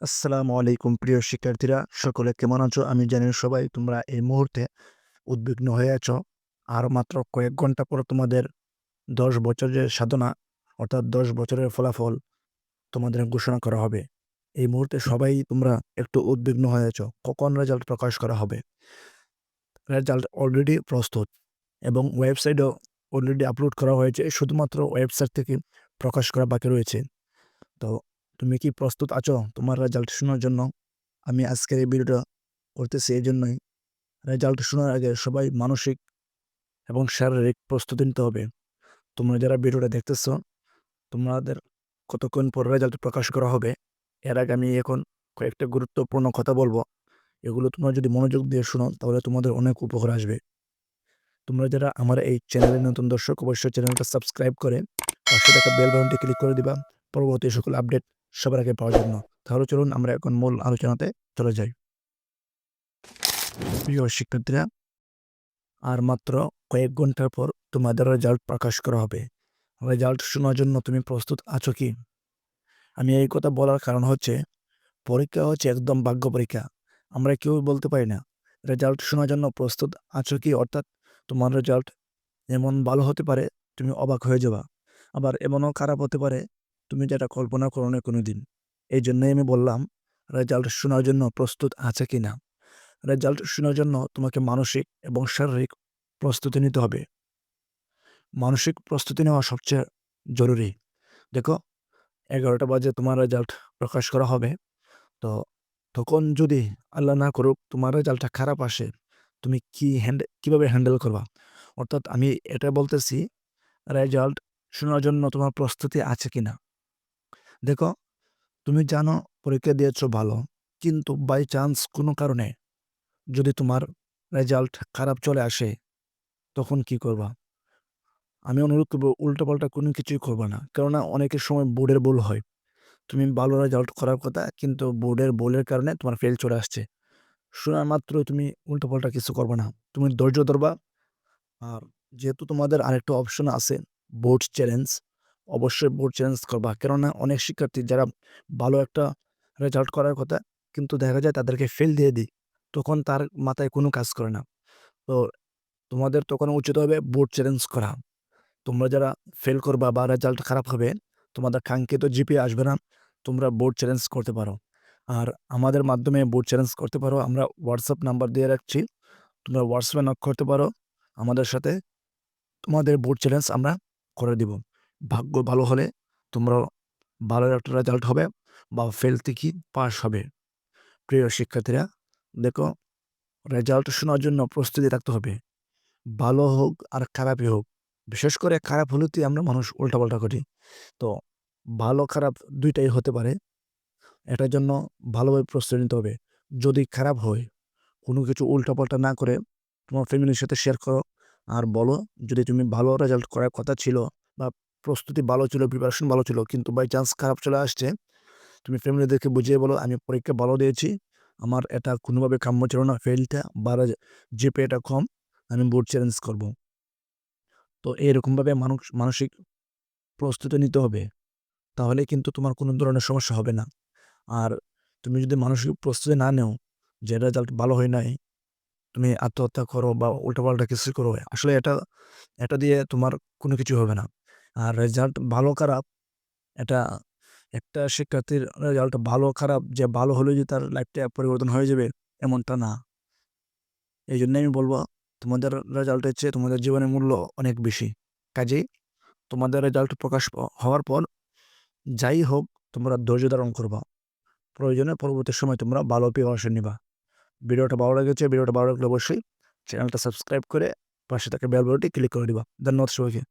আসসালামু আলাইকুম, প্রিয় শিক্ষার্থীরা। সকলে কেমন আছো? আমি জানি সবাই, তোমরা এই মুহূর্তে উদ্বিগ্ন হয়ে আছো। আর মাত্র কয়েক ঘণ্টা পর তোমাদের দশ বছরের সাধনা, অর্থাৎ দশ বছরের ফলাফল তোমাদের ঘোষণা করা হবে। এই মুহূর্তে সবাই তোমরা একটু উদ্বিগ্ন হয়ে আছো। কখন রেজাল্ট প্রকাশ করা হবে? রেজাল্ট অলরেডি প্রস্তুত এবং ওয়েবসাইটও অলরেডি আপলোড করা হয়েছে। শুধুমাত্র ওয়েবসাইট থেকে প্রকাশ করা বাকি রয়েছে। তো তুমি কি প্রস্তুত আছো তোমার রেজাল্ট শোনার জন্য? আমি আজকের এই ভিডিওটা করতেছি এই জন্যই। রেজাল্ট শোনার আগে সবাই মানসিক এবং শারীরিক প্রস্তুতি নিতে হবে। তোমরা যারা ভিডিওটা দেখতেছো, তোমাদের কতক্ষণ পর রেজাল্ট প্রকাশ করা হবে, এর আগে আমি এখন কয়েকটা গুরুত্বপূর্ণ কথা বলব। এগুলো তোমরা যদি মনোযোগ দিয়ে শোনো, তাহলে তোমাদের অনেক উপকার আসবে। তোমরা যারা আমার এই চ্যানেলে নতুন দর্শক, অবশ্যই চ্যানেলটা সাবস্ক্রাইব করে পাশে থাকা বেল বাটনটি ক্লিক করে দিবা। পরবর্তী সকল আপডেট সবার আগে পাওয়ার জন্য। তাহলে চলুন আমরা এখন মূল আলোচনাতে চলে যাই। প্রিয় শিক্ষার্থীরা, আর মাত্র কয়েক ঘণ্টার পর তোমাদের রেজাল্ট প্রকাশ করা হবে। রেজাল্ট শোনার জন্য তুমি প্রস্তুত আছো কি? আমি এই কথা বলার কারণ হচ্ছে, পরীক্ষা হচ্ছে একদম ভাগ্য পরীক্ষা। আমরা কেউ বলতে পারি না রেজাল্ট শোনার জন্য প্রস্তুত আছো কি? অর্থাৎ তোমার রেজাল্ট এমন ভালো হতে পারে, তুমি অবাক হয়ে যাবা। আবার এমনও খারাপ হতে পারে তুমি যেটা কল্পনা করো না কোনো দিন এই জন্যই আমি বললাম, রেজাল্ট শোনার জন্য প্রস্তুত আছে কি না? রেজাল্ট শোনার জন্য তোমাকে মানসিক এবং শারীরিক প্রস্তুতি নিতে হবে। মানসিক প্রস্তুতি নেওয়া সবচেয়ে জরুরি। দেখো, এগারোটা বাজে তোমার রেজাল্ট প্রকাশ করা হবে। তো তখন যদি আল্লাহ না করুক, তোমার রেজাল্টটা খারাপ আসে, তুমি কি হ্যান্ড, কীভাবে হ্যান্ডেল করবা? অর্থাৎ আমি এটা বলতেছি, রেজাল্ট শোনার জন্য তোমার প্রস্তুতি আছে কি না? দেখো, তুমি জানো পরীক্ষা দিয়েছ ভালো, কিন্তু বাই চান্স কোনো কারণে যদি তোমার রেজাল্ট খারাপ চলে আসে, তখন কি করবা? আমি অনুরোধ করব উল্টোপাল্টা কোনো কিছুই করবা না। কেননা অনেকের সময় বোর্ডের ভুল হয়। তুমি ভালো রেজাল্ট করার কথা, কিন্তু বোর্ডের ভুলের কারণে তোমার ফেল চলে আসছে। শোনার মাত্র তুমি উল্টোপাল্টা কিছু করবে না। তুমি ধৈর্য ধরবা। আর যেহেতু তোমাদের আরেকটা অপশন আছে বোর্ড চ্যালেঞ্জ অবশ্যই বোর্ড চ্যালেঞ্জ করবা। কেননা অনেক শিক্ষার্থী যারা ভালো একটা রেজাল্ট করার কথা, কিন্তু দেখা যায় তাদেরকে ফেল দিয়ে দিই তখন তার মাথায় কোনো কাজ করে না। তো তোমাদের তখন উচিত হবে বোর্ড চ্যালেঞ্জ করা। তোমরা যারা ফেল করবা বা রেজাল্ট খারাপ হবে, তোমাদের কাঙ্ক্ষিত জিপি আসবে না, তোমরা বোর্ড চ্যালেঞ্জ করতে পারো। আর আমাদের মাধ্যমে বোর্ড চ্যালেঞ্জ করতে পারো। আমরা হোয়াটসঅ্যাপ নাম্বার দিয়ে রাখছি। তোমরা হোয়াটসঅ্যাপে নক করতে পারো। আমাদের সাথে তোমাদের বোর্ড চ্যালেঞ্জ আমরা করে দিব। ভাগ্য ভালো হলে তোমরা ভালো একটা রেজাল্ট হবে বা ফেল থেকে পাস হবে। প্রিয় শিক্ষার্থীরা, দেখো রেজাল্ট শোনার জন্য প্রস্তুতি থাকতে হবে। ভালো হোক আর খারাপই হোক, বিশেষ করে খারাপ হলেতেই আমরা মানুষ উল্টাপাল্টা করি। তো ভালো খারাপ দুইটাই হতে পারে। এটার জন্য ভালোভাবে প্রস্তুতি নিতে হবে। যদি খারাপ হয়, কোনো কিছু উল্টাপাল্টা না করে তোমার ফ্যামিলির সাথে শেয়ার করো। আর বলো, যদি তুমি ভালো রেজাল্ট করার কথা ছিল বা প্রস্তুতি ভালো ছিল প্রিপারেশন ভালো ছিল, কিন্তু বাই চান্স খারাপ চলে আসছে। তুমি ফ্যামিলিদেরকে বুঝিয়ে বলো, আমি পরীক্ষা ভালো দিয়েছি। আমার এটা কোনোভাবে কাম্য ছিল না ফেলটা বা জিপে এটা কম, আমি বোর্ড চ্যালেঞ্জ করব। তো এরকমভাবে মানুষ, মানসিক প্রস্তুতি নিতে হবে, তাহলে কিন্তু তোমার কোনো ধরনের সমস্যা হবে না। আর তুমি যদি মানসিক প্রস্তুতি না নেও, যে রেজাল্ট ভালো হয় নাই, তুমি আত্মহত্যা করো বা উল্টোপাল্টা কিছু করো, আসলে এটা এটা দিয়ে তোমার কোনো কিছু হবে না। আর রেজাল্ট ভালো খারাপ, এটা একটা শিক্ষার্থীর রেজাল্ট ভালো খারাপ, যে ভালো হলেও যে তার লাইফটা পরিবর্তন হয়ে যাবে, এমনটা না। এই জন্য আমি বলব, তোমাদের রেজাল্টের চেয়ে তোমাদের জীবনের মূল্য অনেক বেশি। কাজেই তোমাদের রেজাল্ট প্রকাশ হওয়ার পর যাই হোক, তোমরা ধৈর্য ধারণ করবা। প্রয়োজনে পরবর্তী সময় তোমরা ভালো প্রিপারেশন নিবা। ভিডিওটা ভালো লেগেছে, ভিডিওটা ভালো লাগলে অবশ্যই চ্যানেলটা সাবস্ক্রাইব করে পাশে থাকা বেল বাটনটি ক্লিক করে দিবা। ধন্যবাদ সবাইকে।